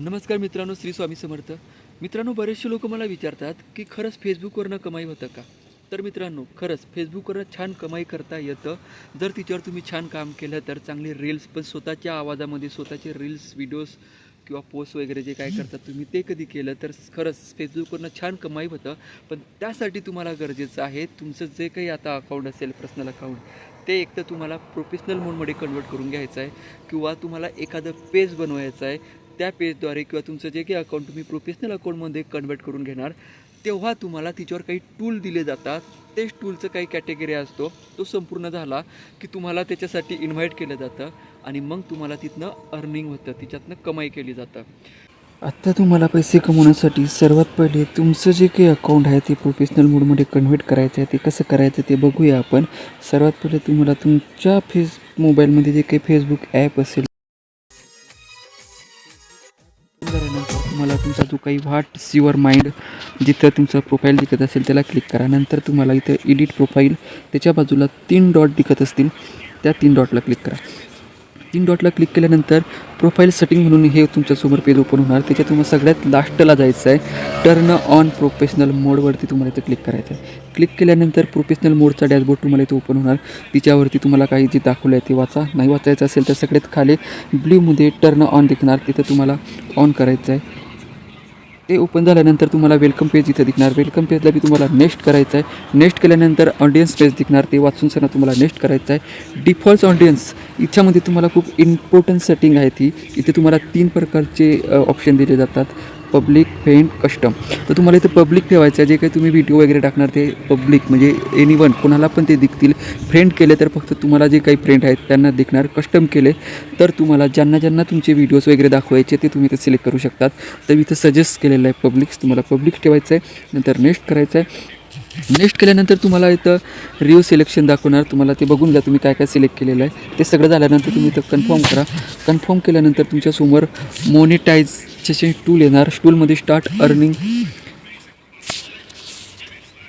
नमस्कार मित्रांनो श्री स्वामी समर्थ. मित्रांनो बरेचसे लोक मला विचारतात की खरंच फेसबुकवरनं कमाई होतं का? तर मित्रांनो खरंच फेसबुकवरनं छान कमाई करता येतं. जर तिच्यावर तुम्ही छान काम केलं तर चांगले रील्स पण स्वतःच्या आवाजामध्ये स्वतःचे रील्स व्हिडिओज किंवा पोस्ट वगैरे जे काय करतात तुम्ही ते कधी केलं तर खरंच फेसबुकवरनं छान कमाई होतं. पण त्यासाठी तुम्हाला गरजेचं आहे तुमचं जे काही आता अकाउंट असेल पर्सनल अकाउंट ते एक तर तुम्हाला प्रोफेशनल मोडमध्ये कन्वर्ट करून घ्यायचं आहे. किंवा तुम्हाला एखादं पेज बनवायचं आहे त्या पेजद्वारे किंवा तुमचं जे काही अकाउंट तुम्ही प्रोफेशनल अकाउंटमध्ये कन्वर्ट करून घेणार तेव्हा तुम्हाला तिच्यावर काही टूल दिले जातात. तेच टूलचं काही कॅटेगरी असतो. तो संपूर्ण झाला की तुम्हाला त्याच्यासाठी इन्व्हाइट केलं जातं आणि मग तुम्हाला तिथनं अर्निंग होतं. तिच्यातनं कमाई केली जातं. आत्ता तुम्हाला पैसे कमवण्यासाठी सर्वात पहिले तुमचं जे काही अकाउंट आहे ते प्रोफेशनल मोडमध्ये कन्व्हर्ट करायचं आहे ते कसं करायचं ते बघूया आपण. सर्वात पहिले तुम्हाला तुमच्या फेस मोबाईलमध्ये जे काही फेसबुक ॲप असेल तुम्हाला तुमचा जो काही व्हाट युअर माइंड जिथं तुमचं प्रोफाईल दिसत असेल त्याला क्लिक करा. नंतर तुम्हाला इथं एडिट प्रोफाईल त्याच्या बाजूला तीन डॉट दिखत असतील त्या तीन डॉटला क्लिक करा. तीन डॉटला क्लिक केल्यानंतर प्रोफाईल सेटिंग म्हणून हे तुमच्यासमोर पेज ओपन होणार. त्याच्या तुम्हाला सगळ्यात लास्टला जायचं आहे. टर्न ऑन प्रोफेशनल मोडवरती तुम्हाला इथं क्लिक करायचं आहे. क्लिक केल्यानंतर प्रोफेशनल मोडचा डॅशबोर्ड तुम्हाला इथे ओपन होणार. तिच्यावरती तुम्हाला काही जे दाखवलं आहे ते वाचा. नाही वाचायचं असेल तर सगळ्यात खाली ब्ल्यूमध्ये टर्न ऑन दिसणार. तिथं तुम्हाला ऑन करायचं आहे. ते ओपन झाल्यानंतर तुम्हाला वेलकम पेज इथं दिसणार. वेलकम पेजला बी तुम्हाला नेक्स्ट करायचं आहे. नेक्स्ट केल्यानंतर ऑडियन्स पेज दिसणार. ते वाचून सर तुम्हाला नेक्स्ट करायचं आहे. डिफॉल्ट ऑडियन्स याच्यामध्ये तुम्हाला खूप इम्पॉर्टंट सेटिंग आहे ती. इथे तुम्हाला तीन प्रकारचे ऑप्शन दिले जातात. पब्लिक फ्रेंड कस्टम तर तुम्हाला इथं पब्लिक ठेवायचं आहे जे काही तुम्ही व्हिडिओ वगैरे टाकणार ते पब्लिक म्हणजे एनी वन कोणाला पण ते दिखतील. फ्रेंड केले तर फक्त तुम्हाला जे काही फ्रेंड आहेत त्यांना दिखणार कस्टम केले तर तुम्हाला ज्यांना ज्यांना तुमचे व्हिडिओज वगैरे दाखवायचे ते तुम्ही इथं सिलेक्ट करू शकतात. तर इथं सजेस्ट केलेलं आहे पब्लिक्स तुम्हाला पब्लिक ठेवायचं आहे नंतर नेक्स्ट करायचं आहे. नेक्स्ट केल्यानंतर तुम्हाला इथं रिव्ह सिलेक्शन दाखवणार तुम्हाला ते बघून घ्या तुम्ही काय काय सिलेक्ट केलेलं आहे. ते सगळं झाल्यानंतर तुम्ही इथं कन्फर्म करा. कन्फर्म केल्यानंतर तुमच्यासमोर मोनिटाईज मोनिटाईजचे टूल येणार. टूलमध्ये start earning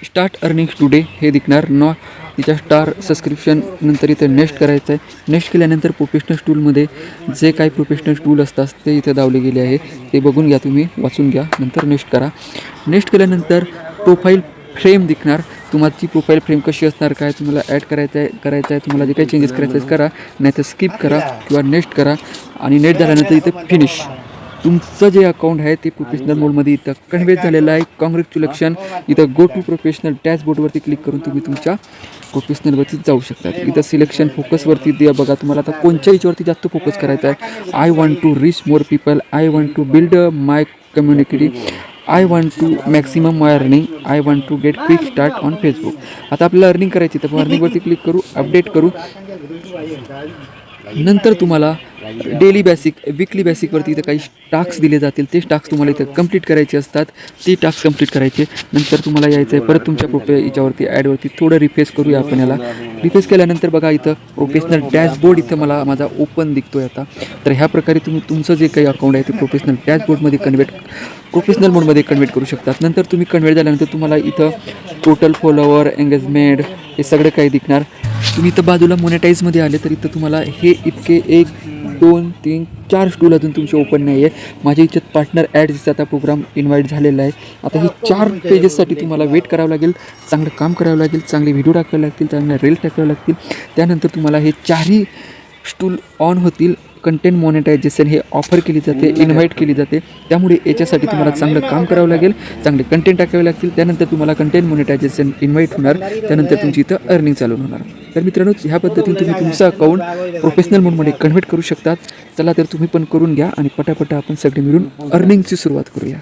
start earning today हे दिसणार. नॉ तिच्या स्टार सबस्क्रिप्शन नंतर इथे नेक्स्ट करायचं आहे नेक्स्ट केल्यानंतर प्रोफेशनल टूलमध्ये जे काही प्रोफेशनल टूल असतात ते इथे दावले गेले आहे. ते बघून घ्या तुम्ही वाचून घ्या. नंतर नेक्स्ट करा. नेक्स्ट केल्यानंतर प्रोफाईल फ्रेम दिसणार. ती प्रोफाईल फ्रेम कशी असणार काय तुम्हाला ॲड करायचं आहे करायचं आहे तुम्हाला जे काही चेंजेस करायचं आहे करा. नाहीतर स्किप करा किंवा नेक्स्ट करा. आणि नेट झाल्यानंतर इथे फिनिश तुमचं जे अकाउंट आहे ते प्रोफेशनल मोडमध्ये इथं कन्व्हेट झालेलं आहे कॉंग्रॅच्युलेशन इथं गो टू प्रोफेशनल डॅशबोर्डवरती क्लिक करून तुम्ही तुमच्या प्रोफेशनलवरती जाऊ शकतात इथं सिलेक्शन फोकसवरती द्या बघा तुम्हाला आता कोणत्या याच्यावरती जास्त फोकस करायचा आहे I want to reach more people I want to build my community I want to maximum my earning I want to get quick start on Facebook आता आपल्याला अर्निंग करायची तर अर्निंगवरती क्लिक करू अपडेट करू नंतर तुम्हाला डेली बेसिक विकली बेसिकवरती इथं काही टास्क दिले जातील. ते टास्क तुम्हाला इथं कंप्लीट करायचे असतात. ते टास्क कंप्लीट करायचे. नंतर तुम्हाला यायचं आहे परत तुमच्या प्रोफे याच्यावरती ॲडवरती थोडं रिफेस करूया आपण याला. रिफ्रेश केल्यानंतर बघा इथं प्रोफेशनल डॅशबोर्ड इथं मला माझा ओपन दिसतोय आता. तर ह्या प्रकारे तुम्ही तुमचं जे काही अकाउंट आहे ते प्रोफेशनल डॅशबोर्डमध्ये कन्व्हर्ट प्रोफेशनल मोडमध्ये कन्व्हर्ट करू शकतात. नंतर तुम्ही कन्व्हर्ट झाल्यानंतर तुम्हाला इथं टोटल फॉलोवर एंगेजमेंट हे सगळं काही दिखणार. तुम्ही इथं बाजूला मोनेटाईजमध्ये आले तर इथं तुम्हाला हे इतके एक दोन तीन चार स्टूल अजून तुमचे ओपन नाही आहे माझ्या इच्छेत पार्टनर ॲड आता प्रोग्राम इन्व्हाइट झालेला आहे. आता हे चार पेजेससाठी तुम्हाला वेट करावं लागेल चांगलं काम करावं लागेल चांगले व्हिडिओ टाकावे लागतील चांगल्या रील टाकावे लागतील. त्यानंतर तुम्हाला हे चारही स्टूल ऑन होतील कंटेंट मॉनिटायझेशन हे ऑफर केली जाते इन्व्हाइट केली जाते. त्यामुळे याच्यासाठी तुम्हाला चांगलं काम करावं लागेल चांगले कंटेंट टाकावे लागतील त्यानंतर तुम्हाला कंटेंट मॉनिटायझेशन इन्व्हाइट होणार त्यानंतर तुमची इथं अर्निंग चालू होणार. तर मित्रांनो ह्या पद्धतीने तुम्ही तुमचं अकाउंट प्रोफेशनल मोडमध्ये कन्व्हर्ट करू शकतात. चला तर तुम्ही पण करून घ्या आणि पटापटा आपण सगळे मिळून अर्निंगची सुरुवात करूया.